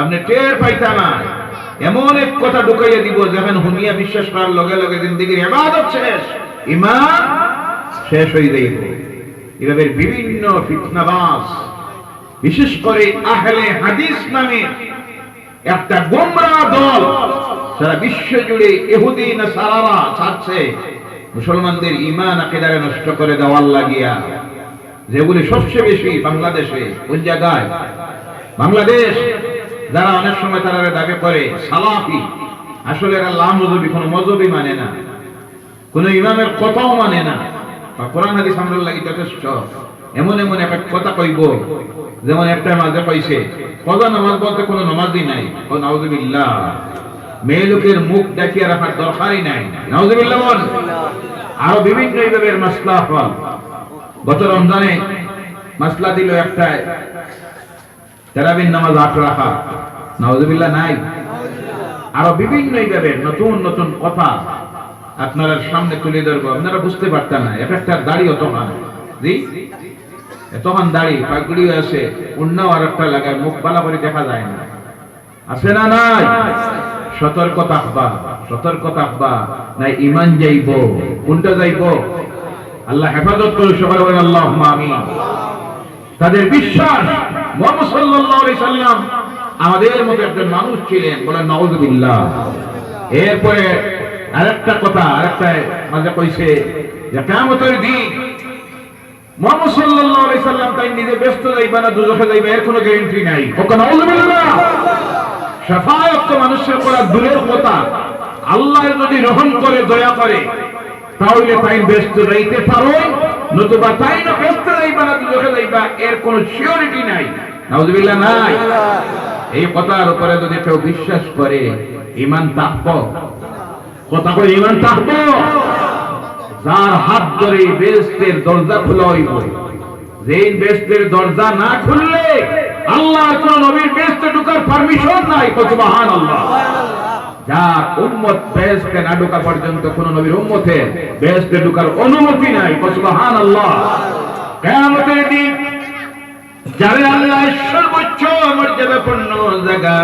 আপনি টের পাইতা না এমন এক কথা ঢুকাইয়া দিব যেখানে হুমিয়া বিশ্বাস করার লগে লগে জিন্দিগির এবাদত শেষ, ইমান শেষ হয়ে যাইব। এভাবে বিভিন্ন ফিতনাবাস বিশেষ করে আহলে হাদিস নামে একটা গোমরা দল সারা বিশ্ব জুড়ে এহুদি না সারারা ছাড়ছে। মুসলমানদের ইমান আকেদারে নষ্ট করে দেওয়ার লাগিয়া। যেগুলি সবচেয়ে বেশি বাংলাদেশে কোন জায়গায়। বাংলাদেশ যারা অনেক সময় তারা দাবি করে, সালাফি। আসলে এরা লা মজবি, কোনো মজবি মানে না। কোন ইমামের কথাও মানে না। বা কোরআন হাদিস আমরা লাগি যথেষ্ট। এমন এমন একটা কথা কইব। যেমন একটা মাঝে কইছে কজা নামাজ বলতে কোনো নামাজই নাই। ও নাউজুবিল্লাহ। মেয়ে লোকের মুখ দেখিয়ে রাখার দরকারই নাই। নাউজুবিল্লাহ বল আরও বিভিন্ন এইভাবে মাসলা ফল গত রমজানে মাসলা দিল একটা তেরাবিন নামাজ আট রাখা। নাউজুবিল্লাহ নাই? আরও বিভিন্ন এইভাবে নতুন নতুন কথা আপনারা সামনে তুলে ধরবো। আপনারা বুঝতে পারতেন না এক একটা দাড়ি অতখান জি এতখান দাড়ি পাগড়ি আছে অন্যও আর একটা লাগায়, মুখ বালা করে দেখা যায় না। আছে না নাই? সতর্ক থাকবা সতর্ক থাকবা নাই ইমান যাইব, কোনটা যাইব? আল্লাহ হেফাজত করে সবাই আল্লাহ আমি তাদের বিশ্বাস আমাদের মতো একজন মানুষ ছিলেন, বলেন, নাউজুবিল্লাহ। এরপরে আরেকটা কথা, আরেকটা মাঝে কইছে যে, কিয়ামতের দিন মানুষের আল্লাহ যদি রহম করে, দয়া করে, তাহলে তাই ব্যস্ত যাইতে পারো। নতুবা তাই না ব্যস্ত যাইবা না দুজখে যাইবা এর কোনো সিওরিটি নাই। নাউজুবিল্লাহ নাই। এই কথার উপরে যদি কেউ বিশ্বাস করে ইমান তাকব কথা করে ইমান তাকব যার হাত ধরে বেস্তের দরজা খোলা হইব, যেই বেস্তের দরজা না খুললে আল্লাহ নবীর বেস্তে ঢুকার পারমিশন নাই। কতবাহান আল্লাহ। যার উম্মত বেহেস্তে না ঢোকা পর্যন্ত কোন নবীর উম্মতে বেহেস্তে ঢোকার অনুমতি নাই। সুবহান আল্লাহ কেয়ামতের দিন যারা আল্লাহ সর্বোচ্চ মর্যাদাপূর্ণ জায়গা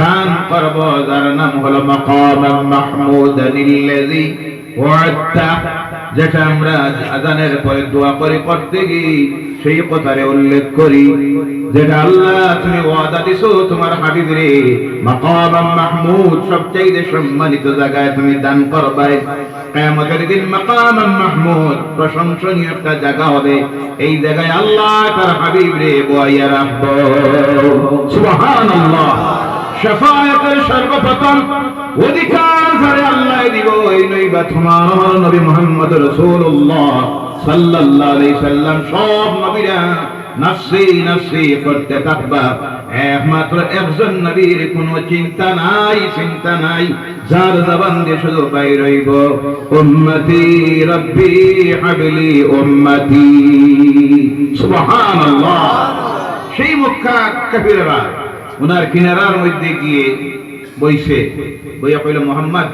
দান করব, যার নাম হলো মাকাম মাহমুদ আল্লাযী ওয়া'আদতা যেটা আমরা আজানের পরে দোয়া করে করতে গিয়ে সেই কথারে উল্লেখ করি। যেটা আল্লাহ তুমি ওয়াদা দিছো, তোমার হাবিবরে মাকাম মাহমুদ, সবচাইতে সম্মানিত জায়গায় তুমি দান করবে কিয়ামতের দিন মাকাম মাহমুদ, প্রশংসনীয় একটা জায়গা হবে। এই জায়গায় আল্লাহ তার হাবিবরে বয়াইয়া রাখব। সুবহানাল্লাহ। শাফায়াতের সর্বপ্রথম অধিকার ধরে আল্লাহ দিব, এই তোমার নবী মুহাম্মদ সাল্লাল্লাহু আলাইহি সাল্লাম, সব নবীরা নাফসি নাফসি করতে থাকবা। একমাত্র একজন নবীর কোনো চিন্তা নাই চিন্তা নাই, যার জবান দিয়ে শুধু পাই রইব। উম্মতি রব্বি হাবলি উম্মতি। সেই মক্কা কাফিররা ওনার কিনারার মধ্যে গিয়ে বইছে। বইয়া কইল, মোহাম্মদ,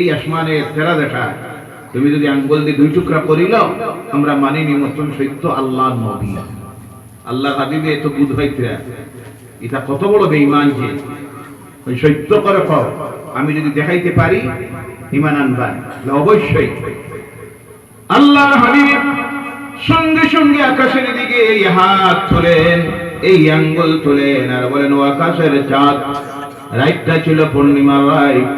এই আসমানে ফেরা দেখা তুমি যদি আঙ্গুল দিয়ে দুই টুকরা করিল আমরা মানি নি মতন সত্য আল্লাহ নবী। আল্লাহ হাবিবে এত বুধ হইতে এটা কত বড় বেঈমান যে। ওই সত্য করে পাও আমি যদি দেখাইতে পারি, ইমান আনবা তাহলে অবশ্যই। আল্লাহ হাবিব সঙ্গে সঙ্গে আকাশের দিকে এই হাত তোলেন, এই আঙ্গুল তোলেন, আর বলেন, ও আকাশের চাঁদ রাইটটা ছিল পূর্ণিমার রাইট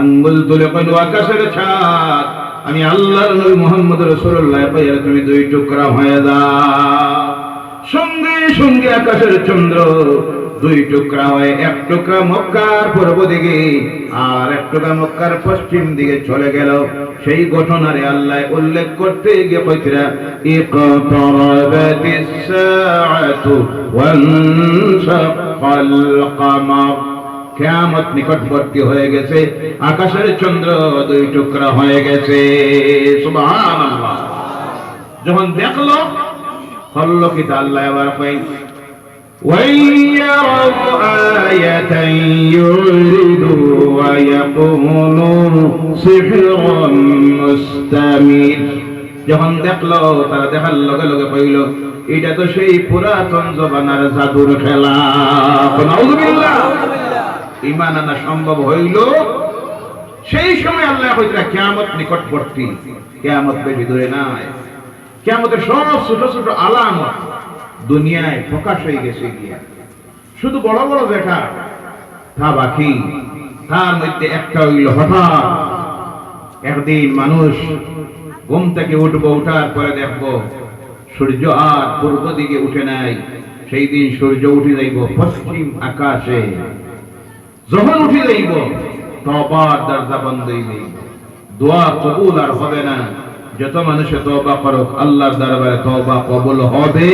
আঙ্গুল তুলে কইল, আকাশের চাঁদ আমি আল্লাহর নবী মুহাম্মদ রাসূলুল্লাহ পাইয়া তুমি দুই টুকরা হয়ে দাও সঙ্গে সঙ্গে আকাশের চন্দ্র দুই টুকরা হয়ে, এক টুকরা মক্কার পূর্ব দিকে আর এক টুকরা মক্কার পশ্চিম দিকে চলে গেল। সেই ঘটনারে আল্লাহ উল্লেখ করতে গিয়ে কামার। খেয়ামত নিকটবর্তী হয়ে গেছে। আকাশের চন্দ্র দুই টুকরা হয়ে গেছে। যখন দেখল হল্লো কি আল্লাহ এবার পাই যখন দেখল, তারা দেখার লগে লগে পাইল এটা তো সেই পুরাতন জবানার জাদুর খেলা। ইমান আনা সম্ভব হইল? সেই সময় আল্লাহ কইতরা কিয়ামত নিকটবর্তী, কিয়ামত দূরে নাই। কিয়ামতের সব ছোট ছোট আলামত দুনিয়ায় প্রকাশ হয়ে গেছে গিয়া। শুধু বড় বড় দেখা তা বাকি। তার মধ্যে একটা হইল হঠাৎ। একদিন মানুষ ঘুম থেকে উঠবো, উঠার পরে দেখব সূর্য আর পূর্ব দিকে উঠে নাই। সেই দিন সূর্য উঠে যাইব পশ্চিম আকাশে। যখন উঠে যাইব তবার দরজা বন্ধ হইবে দোয়া কবুল আর হবে না। যত মানুষে তবা করুক, আল্লাহর দরবারে তবা কবুল হবে।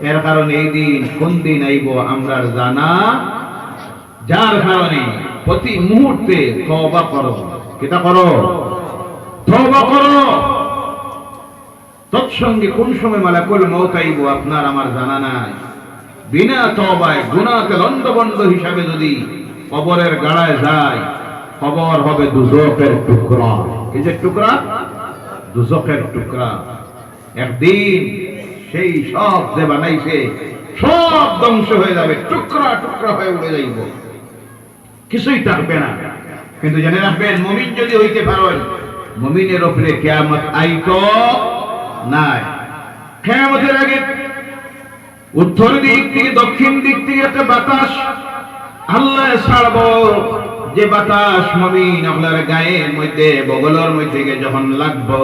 এর কারণে এই দিন, কোন দিন আইব আমরা জানা। যার কারণে প্রতি মুহূর্তে তবা করো। কিতা করো? তবা করো। তৎসঙ্গে কোন সময় মালাকুল মৌত আইব, আপনার আমার জানা নাই। বিনা তবায় গুনাতে লন্ডবন্ড হিসাবে যদি কবরের গাড়ায় যায় খবর হবে দুজকের টুকরা। এই যে টুকরা? দুজকের টুকরা। একদিন সেই সব যে বানাইছে, সব ধ্বংস হয়ে যাবে, টুকরা টুকরা হয়ে উড়ে যাইব। কিছুই থাকবে না। কিন্তু জেনে রাখবেন, মমিন যদি হইতে পারেন, মমিনের ওপরে কেয়ামত আইতো নাই। কেয়ামতের আগে উত্তর দিক থেকে, দক্ষিণ দিক থেকে একটা বাতাস। আল্লাহ ছাড়ব যে বাতাস মমিন আপনার গায়ের মধ্যে, বগলের মধ্যে যখন লাগবো,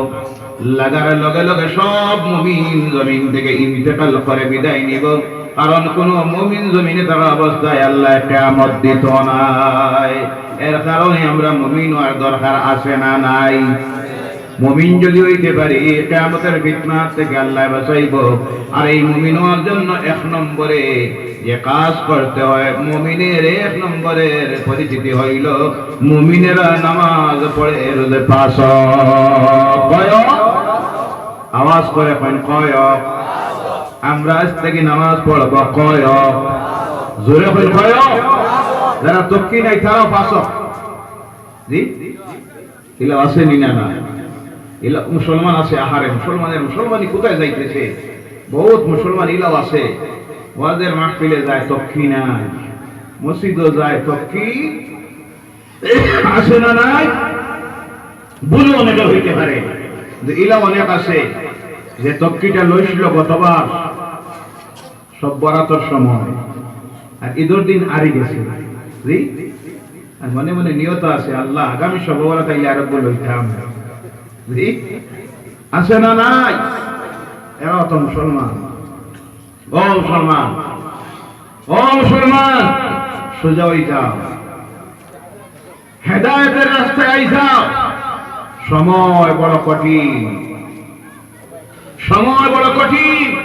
লাগার লগে লগে সব মমিন জমিন থেকে ইন্তেকাল করে বিদায় নিব। কারণ কোন মমিন জমিনে থাকা অবস্থায় আল্লাহ কেমত দিত নাই। এর কারণে আমরা মমিন আর দরকার আছে না নাই? মমিন যদি হইতে পারি, কেয়ামতের ফিতনা থেকে আল্লাহ বাঁচাইব। আর এই মমিন হওয়ার জন্য এক নম্বরে যে কাজ করতে হয়, মমিনের এক নম্বরের পরিচিতি হইল মমিনেরা নামাজ পড়ে রোজে পাশ আওয়াজ করে কয় কয় আমরা আজ থেকে নামাজ পড়ব, কয় জোরে কয় কয় যারা তক্কি নাই তারাও পাশ জি? আসেনি না না? মুসলমান আছে, আহারে মুসলমানের মুসলমানই কোথায় যাইতেছে? বহুত মুসলমান ইলাও আছে। ওয়াজের মাহফিলে যায় তক্ষি নাই, মসজিদও যায় তক্ষি আছে না নাই? ভুলও অনেকে হইতে পারে। যে ইলা অনেক আছে, যে তক্ষিটা লইছিল গতবার, সব বরাতর সময়। আর ঈদের দিন আরি গেছে। আর মনে মনে নিয়ত আছে, আল্লাহ আগামী সব বরাত আইলে আরও লইতাম আছে না নাই? এরা মুসলমান। ও মুসলমান। ও মুসলমান, সোজা হই যাও। হেদায়তের রাস্তায় আই যাও। সময় বড় কঠিন। সময় বড় কঠিন।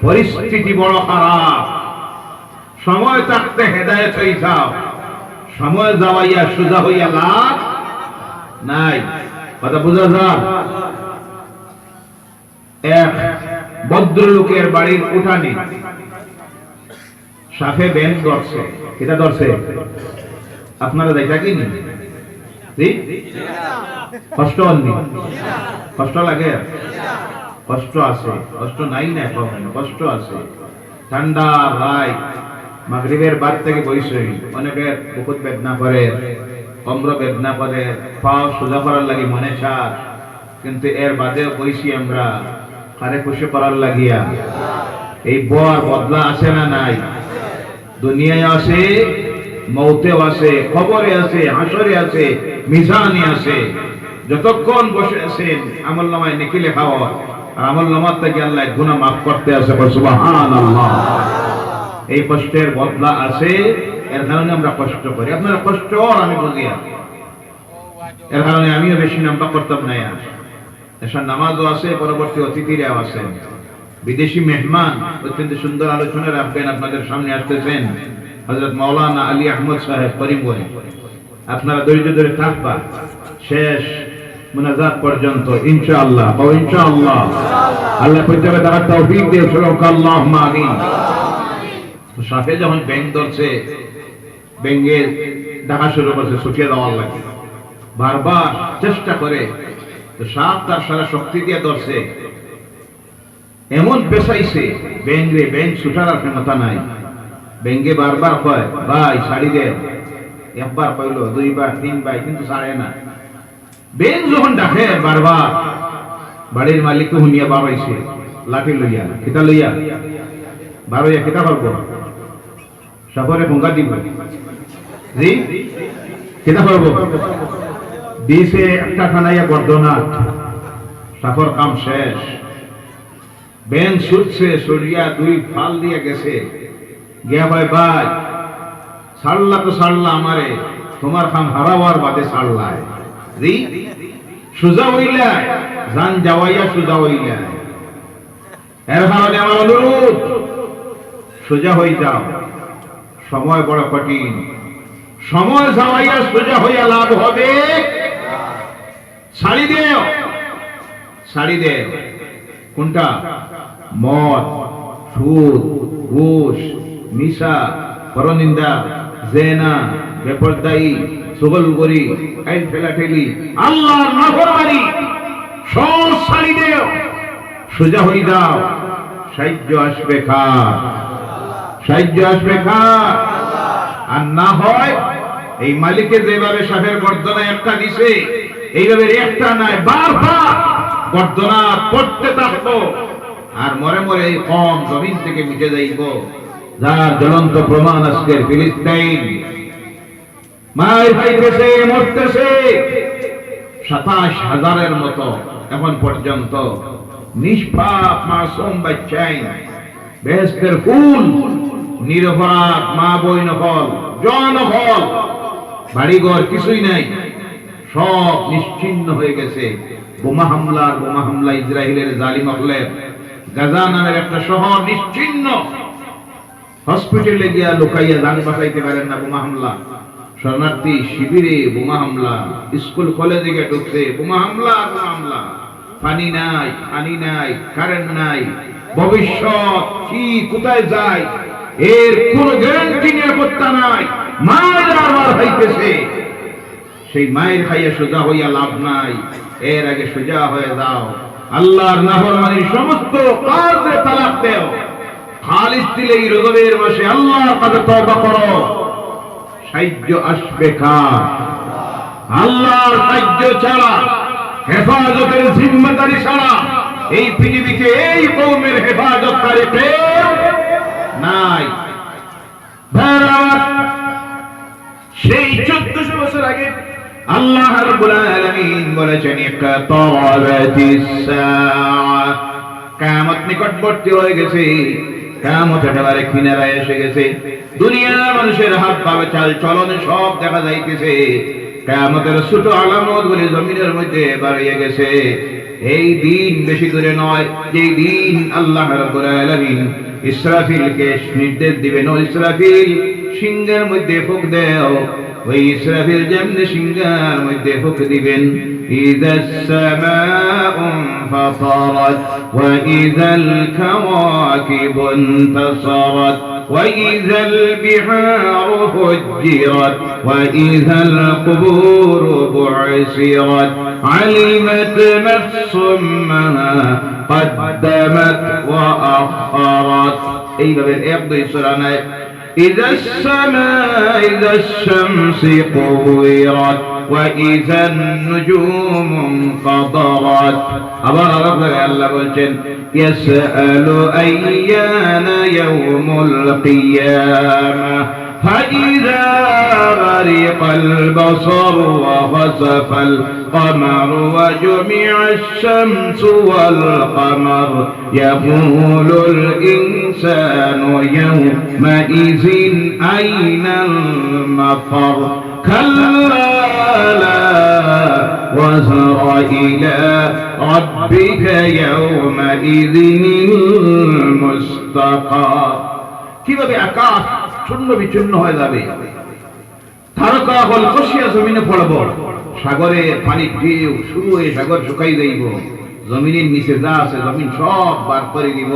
পরিস্থিতি বড় খারাপ। সময় থাকতে হেদায়ত হয়ে যাও। সময় যাওয়াইয়া সোজা হইয়া লাভ নাই। কথা বোঝা যায় এক ভদ্রলোকের বাড়ির উঠানে সাফে ব্যান ধরছে। এটা ধরছে? আপনারা দেখা কি কষ্ট হননি? কষ্ট লাগে? কষ্ট আছে। কষ্ট নাই না এখন। কষ্ট আছে। ঠান্ডা রায় মাগরিবের বাদ থেকে বইছে অনেকের বহুত বেদনা করে। কম্র বেদনা করে পাও সোজা করার লাগে মনে চার কিন্তু এর বাদেও বইছি আমরা, কারে খুশি করার লাগিয়া? এই বর বদলা আছে না নাই? দুনিয়ায় আছে মৌতেও আছে খবরে আছে হাসরে আছে মিজানে আছে যতক্ষণ বসে আছেন, আমল নামায় নেকি লেখা হয়। আর আমল নামার থেকে আল্লাহ গুণা মাফ করতে আল্লাহ এই কষ্টের বদলা আছে এর কারণে আমরা কষ্ট করি। আপনারা কষ্ট আমি বুঝি এর কারণে আমিও বেশি নাম্বা করতাম না। এসব নামাজও আছে, পরবর্তী অতিথিরাও আছেন বিদেশি মেহমান, অত্যন্ত সুন্দর আলোচনা রাখবেন, আপনাদের সামনে আসতেছেন হজরত মাওলানা আলী আহমদ সাহেব করিমগঞ্জ। আপনারা ধৈর্য ধরে থাকবা। শেষ মুনাজাত পর্যন্ত, ইনশাআল্লাহ। ও ইনশাআল্লাহ। আল্লাহ হবে তারা তৌফিক দিয়ে সরক আল্লাহুম্মা আমিন সাথে যখন ব্যাংক ধরছে ব্যাংকে ডাকা শুরু করছে শুকিয়ে দেওয়ার লাগে। বারবার চেষ্টা করে সাপ তার সারা শক্তি দিয়ে ধরছে। এমন পেশাইছে ব্যাংরে ব্যাংক ছুটার আর ক্ষমতা নাই। ব্যাংকে বারবার কয়, ভাই, শাড়ি দে। একবার কইলো, দুইবার, তিনবার, কিন্তু ছাড়ে না। ব্যাংক যখন ডাকে বারবার, বাড়ির মালিককে শুনিয়া বাবাইছে লাঠি লইয়া কিতা লইয়া বারোয়া কিতা করব? সাপরে ফোঙ্কা দিব জি? কিতা করব? দিছে একটা খানাইয়া সাপর কাম শেষ। বেন সরিয়া দুই ফাল দিয়ে গেছে। গিয়া ভাই ভাই ছাড়লা তো ছাড়লা আমারে, তোমার খাম হারাবার বাদে ছাড়লায় জি? সুজা হইলা জান যাওয়াইয়া সুজা হইলা এর কারণে আমার অনুরোধ, সোজা যাও। সময় বড় কঠিন। সময় যাওয়াইয়া সোজা হইয়া লাভ হবে। শাড়ি দেও। শাড়ি দেও। কোনটা? মদ, সুদ, ঘুষ, নিশা, পরনিন্দা, জেনা, বেপরদায়ী, সুগলগরি আইন ফেলাঠেলি আল্লাহ নাফরমানি সব শাড়ি দেও। সোজা হই দাও সাহায্য আসবে কার? সাহায্য আসবে কার? আর না হয়, এই মালিকের যেভাবে সাপের গর্দনা একটা দিছে এইভাবে একটা নাই বারবার গর্দনা পড়তে থাকব। আর মরে মরে এই কম জমিন থেকে মিটে যাইব। যার জ্বলন্ত প্রমাণ আজকের ফিলিস্তাইন মায়ের খাইতেছে মরতেছে সাতাশ হাজারের মতো এখন পর্যন্ত। নিষ্পাপ মাসুম বাচ্চাই, বেহেস্তের ফুল। নিরপরাধ মা বই বাড়িঘর কিছুই নাই। সব নিশ্চিন্ন হয়ে গেছে। বোমা বোমা হামলা জালিম গাজা নামের একটা শহর নিশ্চিন্ন। হসপিটালে গিয়া লুকাইয়া পারেন না বোমা হামলা। শরণার্থী শিবিরে বোমা হামলা। স্কুল কলেজে গিয়ে ঢুকছে বোমা হামলা বোমা হামলা। পানি নাই পানি নাই, কারেন্ট নাই। ভবিষ্যৎ কি, কোথায় যায়? এর কোন গ্যারান্টি নিরাপত্তা নাই। মায়ের আবার হইতেছে। সেই মায়ের খাইয়া সোজা হইয়া লাভ নাই। এর আগে সোজা হয়ে যাও। আল্লাহর নাফরমানির সমস্ত কাজে তালাক দেও। খালিস দিলে এই রজবের মাসে আল্লাহর কাছে তওবা করো। সাহায্য আসবে কার? আল্লাহর সাহায্য ছাড়া, হেফাজতের জিম্মাদারি ছাড়া এই পৃথিবীতে এই কৌমের হেফাজতকারী কেউ নাই। সেই চোদ্দশো বছর আগে আল্লাহ বলেছেন নিকটবর্তী হয়ে গেছে একেবারে কিনারায় এসে গেছে। দুনিয়ার মানুষের হাত পাবে চাল চলন সব দেখা যাইতেছে। কিয়ামতের ছোট আলামত গুলি জমিনের মধ্যে বাড়িয়ে গেছে। এই দিন বেশি দূরে নয় যে দিন আল্লাহ ইসরাফিলকে নির্দেশ দিবেন ও ইসরাফিল সিংহের মধ্যে ফুক দেও ওই ইসরাফিল যেমনি সিংহের মধ্যে ফুক দিবেন إذا السماء انفطرت وإذا الكواكب انتصرت وإذا البحار فجرت وإذا القبور بعثرت علمت نفس ما قدمت وأخرت এইভাবে এক দুই সূরা নাই إذا السماء إذا الشمس كورت وإذا النجوم انقضرت আবার আলাদা আল্লাহ বলছেন يسأل أيان يوم القيامة فإذا غرق البصر وخسف القمر وجمع الشمس والقمر يقول الإنسان يومئذ أين المفر؟ كلا لا وزر إلى ربك يومئذ المستقر. كيف بأكاف শূন্য বিচ্ছিন্ন হয়ে যাবে। তারকা হল কষিয়া জমিনে পড়ব সাগরে পানি ঢেউ শুরু হয়ে সাগর শুকাই যাইব। জমিনের নিচে যা আছে জমিন সব বার করে দিব।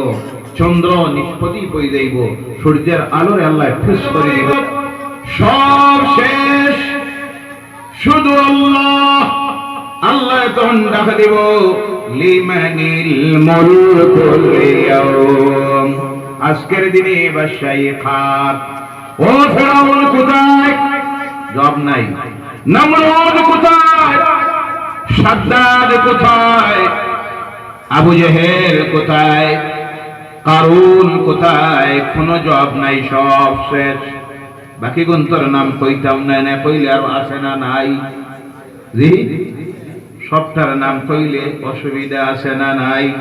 চন্দ্র নিষ্পতি হয়ে যাইব। সূর্যের আলোরে আল্লাহ ঠুস করে দিব। সব শেষ। শুধু আল্লাহ। আল্লাহ তখন ডাকা দিব, লিমানিল মুলকুল ইয়াউম। আজকের দিনে বাদশাহী খাত ও ফেরাউন কোথায়? জব নাই। নমরুদ কোথায়? সাদ্দাদ কোথায়? আবু জেহেল কোথায়? কারুন কোথায়? কোনো জব নাই, সব শেষ। বাকি গুন্তর নাম কইতাম না না কইলে আর আছে না, নাই। জি? সবটার নাম কইলে অসুবিধা আছে না, নাই।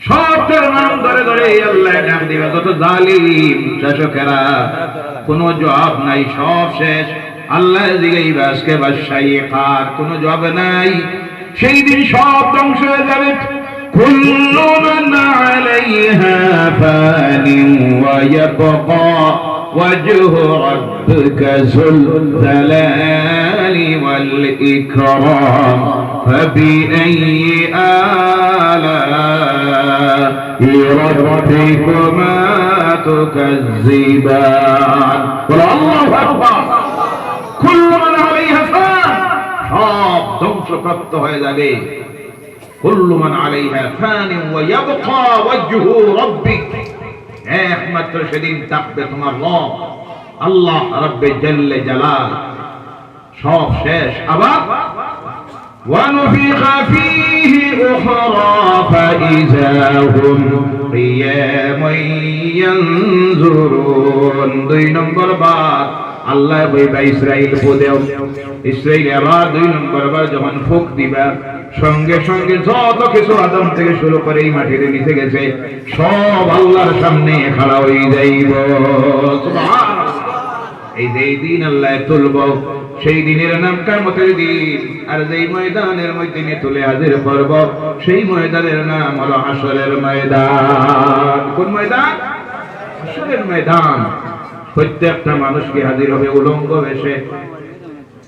সবটার নাম ধরে ধরে আল্লাহ নাম দিবে যত জালিম শাসকেরা কোনো জবাব নাই সব শেষ আল্লাহ দিকে আজকে বাদশাহী খার কোনো জবাব নাই সেই দিন সব ধ্বংস হয়ে যাবে كل من عليها فان ويبقى وجه ربك ذو الجلال والإكرام فبأي آلاء ربكما تكذبان قل الله أكبر كل من عليها فان সব ধ্বংসপ্রাপ্ত হয়ে যাবে كل من عليها فان ويبقى وجه ربك একমাত্র সেদিন থাকবে তোমার রব আল্লাহ রব্বে জল্লে জালাল সব শেষ আবার ونفخ فيه أخرى فإذا هم قيام ينظرون দুই নম্বর বার আল্লাহ বইবা ইসরাইল পদেও ইসরাইল আবার দুই নম্বর বার যখন ফুক দিবা সঙ্গে সঙ্গে যত কিছু আদম থেকে শুরু করে এই মাটিতে নিচে গেছে সব আল্লাহর সামনে খাড়া হয়ে যাইব সুবহানাল্লাহ। এই যে এই দিন আল্লাহ তুলব সেই দিনের নাম কামতের দিন আর যেই ময়দানের মধ্যে তুলে হাজির করব, সেই ময়দানের নাম হলো হাসরের ময়দান। কোন ময়দান? হাসরের ময়দান। প্রত্যেকটা মানুষকে হাজির হবে উলঙ্গ বেশে।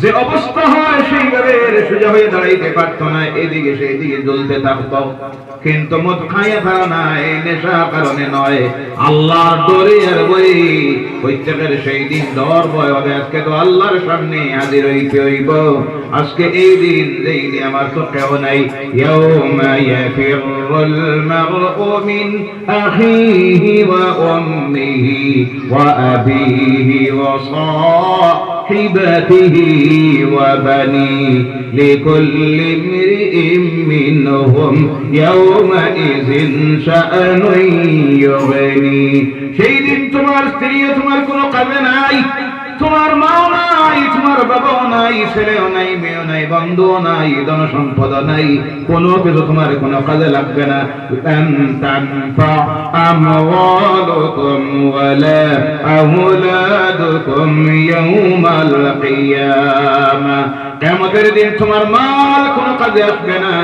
যে অবস্থা হয় সেইভাবে সোজা হয়ে দাঁড়াইতে পারত না, এদিকে সেদিকে জ্বলতে থাকত। কিন্তু মদ খাইয়া ফেলা নাই নেশা কারণে নয়। আল্লাহ ডরে আর বই, প্রত্যেকের সেই দিন ডর বয় হবে। আজকে তো আল্লাহর সামনে হাজির হইতে হইব। আজকে এই দিন যেই দিন আমার তো কেউ নাই ইয়াউমা ইয়াফিরুল মারউ মিন আখিহি ওয়া উম্মিহি ওয়া আবিহি ওয়া صاحبته وبنيه لكل امرئ منهم يومئذ شأن يغني সেই দিন তোমার স্ত্রী তোমার কোনো কাজে নাই তোমার মাও নাই তোমার বাবাও নাই ছেলেও নাই মেয়েও নাই বন্ধুও নাই ধন সম্পদ নাই কোনো কিছু তোমার কোনো কাজে লাগবে না لن تنفع أموالكم ولا أولادكم يوم القيامة কেমতের দিন তোমার মাল কোনো কাজে আসবে না,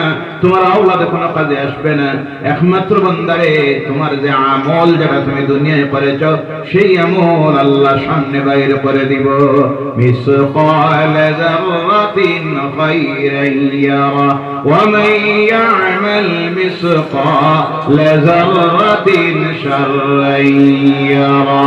তোমার আওলাদে কোনো কাজে আসবে না। একমাত্র বন্দারে তোমার যে আমল যেটা তুমি দুনিয়ায় করেছ সেই আমল আল্লাহ সামনে বাইরে করে দিব। মিসকাল যাররাতিন খায়রান ইয়ারা ওয়া ইয়ামাল মিসকাল যাররাতিন শাররান ইয়ারা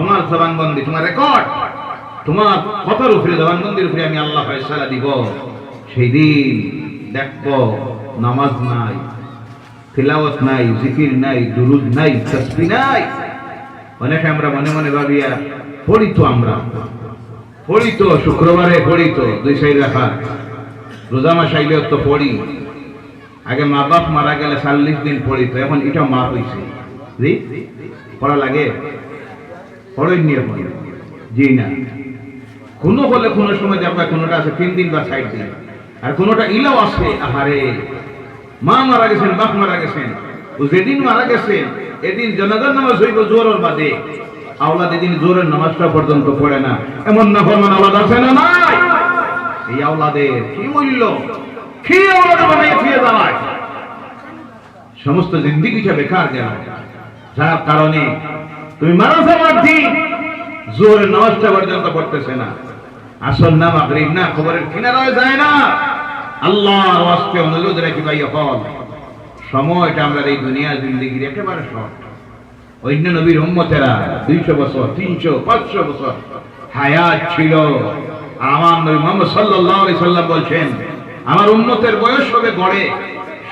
তোমার জবানবন্দি, তোমার রেকর্ড তোমার কথার উপরে জবানবন্দির উপরে আমি আল্লাহ ফয়সালা দিব। সেই দিন দেখব নামাজ নাই, তিলাওয়াত নাই, জিকির নাই, দুরুদ নাই, তসবি নাই। অনেকে আমরা মনে মনে ভাবিয়া, পড়ি তো আমরা, পড়ি তো, শুক্রবারে পড়ি তো, দুই সাইড রাখা রোজা মাস আইলে তো পড়ি। আগে মা বাপ মারা গেলে চাল্লিশ দিন পড়ি তো, এখন এটা মা হয়েছে পড়া লাগে? না। কোনো কোনো সময় দেখবে কোনোটা আছে, তিন দিন বা দিন। আর কোনোটা ইলাও আহারে। মা মারা গেছেন, বাপ মারা গেছেন। ও যেদিন মারা গেছেন এদিন জনাদার নামাজ হইব জোরের বাদে। আওলাদ এদিন জোরের নামাজটা পর্যন্ত পড়ে না। এমন না ফরমান আওলাদ আছে না নাই? এই আওলাদের কি মূল্য? কি আওলাদ বানাই ফিরে দাঁড়ায়? সমস্ত জিন্দিগিটা বেকার গেল। যার কারণে তুমি দিন জোরের নামাজটা পর্যন্ত পড়তেছে না। আসল না মাগরিব না, খবরের কিনারায় যায় না। আল্লাহর ওয়াস্তে অনুরোধ রাখি ভাই হল সময়টা আমরা এই দুনিয়া জিন্দিগির একেবারে শর্ট। অন্য নবীর উম্মতেরা দুইশো বছর, তিনশো, পাঁচশো বছর হায়াত ছিল। আমার নবী মোহাম্মদ সাল্লাল্লাহু আলাইহি সাল্লাম বলছেন, আমার উম্মতের বয়স হবে গড়ে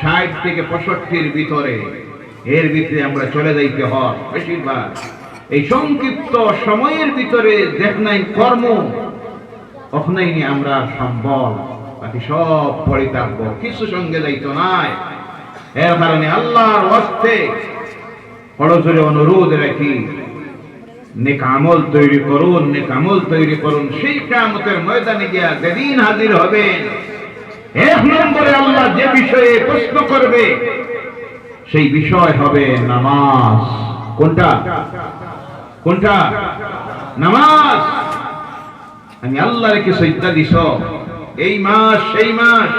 ষাট থেকে পঁয়ষট্টির ভিতরে। এর ভিতরে আমরা চলে যাইতে হয়। বেশিরভাগ। এই সংক্ষিপ্ত সময়ের ভিতরে দেখ নাই কর্ম অখনাইনি আমরা সম্বল, বাকি সব পড়ে কিছু সঙ্গে যাইতো নাই। এর কারণে আল্লাহর হস্তে পড়জোরে অনুরোধ রাখি নেক আমল তৈরি করুন, নেক আমল তৈরি করুন। সেই কামতের ময়দানে গিয়া যেদিন হাজির হবেন, এক নম্বরে আল্লাহ যে বিষয়ে প্রশ্ন করবে, সেই বিষয় হবে নামাজ। কোনটা? কোনটা? নামাজ। আমি আল্লাহ রেখে সৈত্যা দিস। এই মাস, সেই মাস।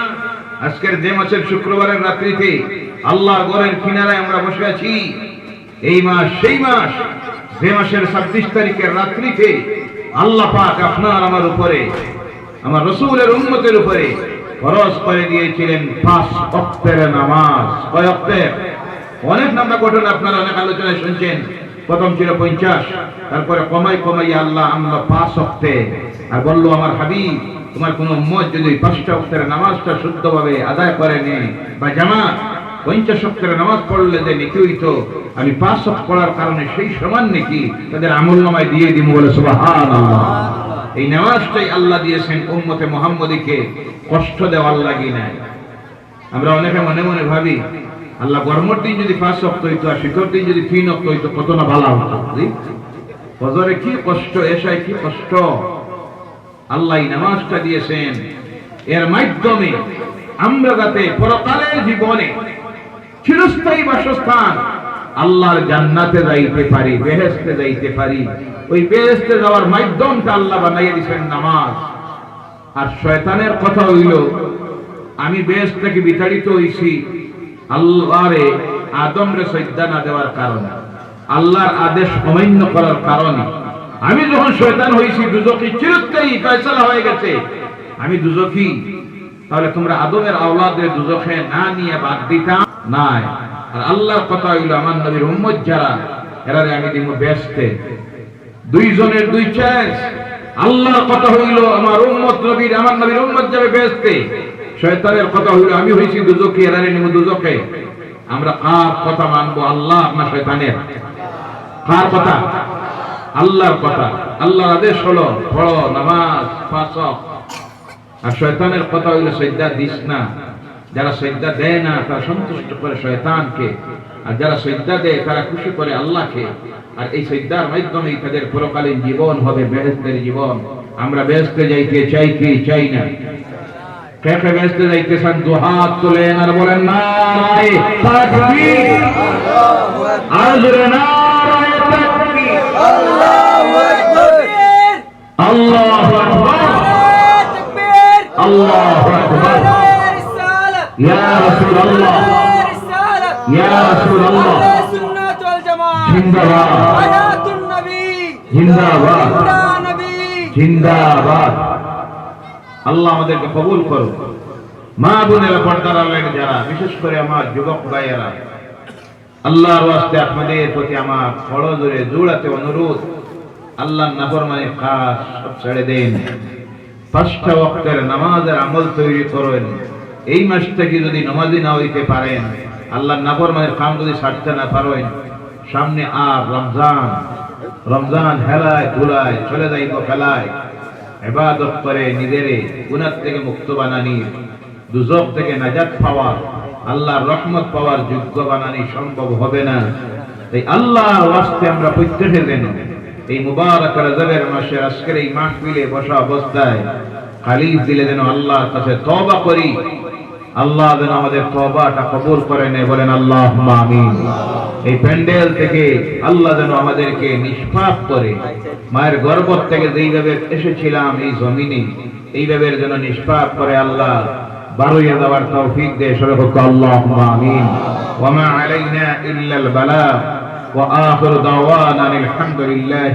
আজকের যে মাসের শুক্রবারের রাত্রিতে আল্লাহর গড়ের কিনারায় আমরা বসে আছি। এই মাস, সেই মাস। যে মাসের ছাব্বিশ তারিখের রাত্রিতে আল্লাহ পাক আপনার আমার উপরে, আমার রসুলের উন্মতের উপরে খরচ করে দিয়েছিলেন পাঁচ অক্টের নামাজ। কয় অক্টের অনেক নামটা ঘটনা আপনারা অনেক আলোচনায় শুনছেন। প্রথম ছিল পঞ্চাশ, তারপরে কমাই কমাই আল্লাহ আল্লাহ পাঁচ অক্টে আর বলল, আমার হাবিব, তোমার কোন মত যদি পাঁচটা অক্টের নামাজটা শুদ্ধভাবে আদায় করে নে বা জামাত, পঞ্চাশ অক্ষরে নামাজ পড়লে যে নেকি হইতো, আমি পাঁচ অক্ষ পড়ার কারণে সেই সমান নেকি তাদের আমল নামায় দিয়ে দিব বলে সুবাহান এই নামাজটাই আল্লাহ দিয়েছেন উম্মতে মোহাম্মদীকে কষ্ট দেওয়ার লাগি নাই। আমরা অনেকে মনে মনে ভাবি আল্লাহ গরমের দিন যদি পাঁচ অক্ট হইতো আর শীতর দিন যদি তিন অক্ট হইতো, কত না ভালো হতো? ফজরে কি কষ্ট, এসায় কি কষ্ট? আল্লাহ নামাজটা দিয়েছেন। এর মাধ্যমে আমরা যাতে পরকালের জীবনে চিরস্থায়ী বাসস্থান আল্লাহর জান্নাতে যাইতে পারি বেহেস্তে যাইতে পারি। ওই বেহেস্তে যাওয়ার মাধ্যমটা আল্লাহ বানাইয়ে দিয়েছেন নামাজ। আর শয়তানের কথা হইল, আমি বেহেস্ত থেকে বিতাড়িত হইছি আল্লাহরে আদমরে সজ্জা না দেওয়ার কারণে, আল্লাহর আদেশ অমান্য করার কারণে। আমি যখন শয়তান হয়েছি দুজকি চিরস্থায়ী ফয়সালা হয়ে গেছে। আমি দুজকি তাহলে তোমরা আদমের আওলাদের দুজখে না নিয়ে বাদ দিতাম নাই। আর আল্লাহর কথা হইল আমার নবীর উম্মত যারা, এরারে আমি দিব ব্যস্তে। দুইজনের দুই চান্স আল্লাহর কথা হইল আমার উম্মত নবীর, আমার নবীর উম্মত যাবে ব্যস্তে। শয়তানের কথা হইল আমি হইছি দুজকে এরারে নিব দুজকে আমরা কার কথা মানবো আল্লাহ না শয়তানের? কার কথা? আল্লাহর কথা। আল্লাহর আদেশ হলো পড়ো নামাজ, পাঁচ আর শয়তানের কথা হইল সজ্জা দিস না। যারা সজ্জা দেয় না, তারা সন্তুষ্ট করে শয়তানকে। আর যারা সজ্জা দেয়, তারা খুশি করে আল্লাহকে। আর এই সজ্জার মাধ্যমেই তাদের পরকালীন জীবন হবে বেহেস্তের জীবন। আমরা বেহেস্তে যাইতে চাই কি? চাই না। কে কে বেহেস্তে যাইতে চান দু হাত তোলেন আর বলেন না আর জোরে, নারায়ে তাকবীর। আল্লাহু আকবার। আল্লাহু আকবার। ইয়া রাসূলুল্লাহ। ইয়া রাসূলুল্লাহ। জিন্দাবাদ। জিন্দাবাদ। জিন্দাবাদ। আল্লাহ আমাদেরকে কবুল করুন মা বোনেরা, পর্দার আলেন যারা, বিশেষ করে আমার যুবক ভাইয়েরা, আল্লাহর ওয়াস্তে আপনাদের প্রতি আমার বড় জোরে জোড়াতে অনুরোধ। আল্লাহর নাফরমানে কাজ সব ছেড়ে দেন। পাঁচটা ওয়াক্তের নামাজের আমল তৈরি করেন। এই মাস থেকে যদি নামাজি না হইতে পারেন আল্লাহ নাফরমানের কাম যদি ছাড়তে না পারেন, সামনে আর রমজান রমজান হেলায় ধুলায় চলে যাইব খেলায়। এবাদত করে নিজেরে গুনার থেকে মুক্ত বানানি, দুজক থেকে নাজাত পাওয়া আল্লাহর রহমত পাওয়ার যোগ্য বানানি সম্ভব হবে না। তাই আল্লাহর ওয়াস্তে আমরা প্রত্যেকে দেন এই মুবারক রজবের মাসে আজকের এই মাহফিলে বসা অবস্থায় খালিজ দিলে যেন আল্লাহর কাছে তওবা করি, আল্লাহ যেন আমাদের তওবাটা কবুল করে নেয়, বলেন আল্লাহ আমিন। এই প্যান্ডেল থেকে আল্লাহ যেন আমাদেরকে নিষ্পাপ করে। মায়ের গর্ব থেকে যেইভাবে এসেছিলাম এই জমিনে, এইভাবে যেন নিষ্পাপ করে আল্লাহ বারোইয়া দেওয়ার তৌফিক দে সর্বক্ষ আল্লাহ আমিন। ওমা আলাইনা ইল্লাল বালা, ওয়া আখির দাওয়ানা আলহামদুলিল্লাহ